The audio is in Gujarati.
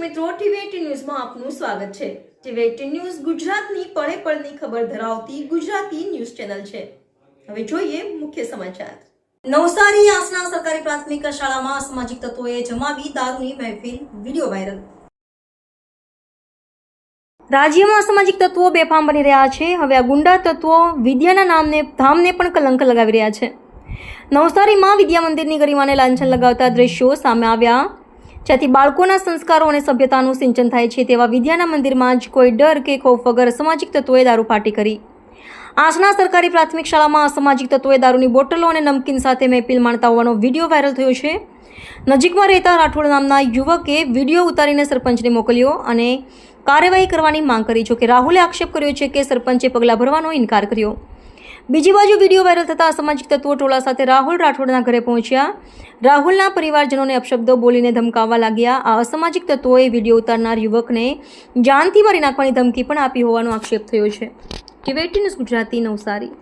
મિત્રો, ટીવી ન્યૂઝમાં આપનું સ્વાગત છે. ટીવી ન્યૂઝ ગુજરાતની પળે પળની ખબર ધરાવતી ગુજરાતી ન્યૂઝ ચેનલ છે. હવે જોઈએ મુખ્ય સમાચાર. નવસારી આસના સરકારી પ્રાથમિક શાળામાં અસામાજિક તત્વોએ જમાવી દારૂની મહેફિલ વીડિયો વાયરલ. રાજ્યમાં અસામાજિક તત્વો બેફામ બની રહ્યા છે. હવે આ ગુંડા તત્વો વિદ્યાના નામને, ધામને પણ કલંક લગાવી રહ્યા છે. નવસારીમાં વિદ્યા મંદિરની ગરિમાને લાંછન લગાવતા દ્રશ્યો સામે આવ્યા. જ્યાંથી બાળકોના સંસ્કારો અને સભ્યતાનું સિંચન થાય છે તેવા વિદ્યાના મંદિરમાં જ કોઈ ડર કે ખોફ વગર અસામાજિક તત્વોએ દારૂ પાર્ટી કરી. આસના સરકારી પ્રાથમિક શાળામાં અસામાજિક તત્વોએ દારૂની બોટલો અને નમકીન સાથે મહેફિલ માણતા હોવાનો વીડિયો વાયરલ થયો છે. નજીકમાં રહેતા રાઠોડ નામના યુવકે વીડિયો ઉતારીને સરપંચને મોકલ્યો અને કાર્યવાહી કરવાની માંગ કરી જો કે રાહુલે આક્ષેપ કર્યો છે કે સરપંચે પગલાં ભરવાનો ઇનકાર કર્યો. બીજી બાજુ વીડિયો વાયરલ થતા અસામાજિક તત્વો ટોળા સાથે રાહુલ રાઠોડના ઘરે પહોંચ્યા. રાહુલના પરિવારજનોને અપશબ્દો બોલીને ધમકાવવા લાગ્યા. આ અસામાજિક તત્વોએ વીડિયો ઉતારનાર યુવકને જાનથી મારી નાખવાની ધમકી પણ આપી હોવાનો આક્ષેપ થયો છે. TV news Gujarati Navsari.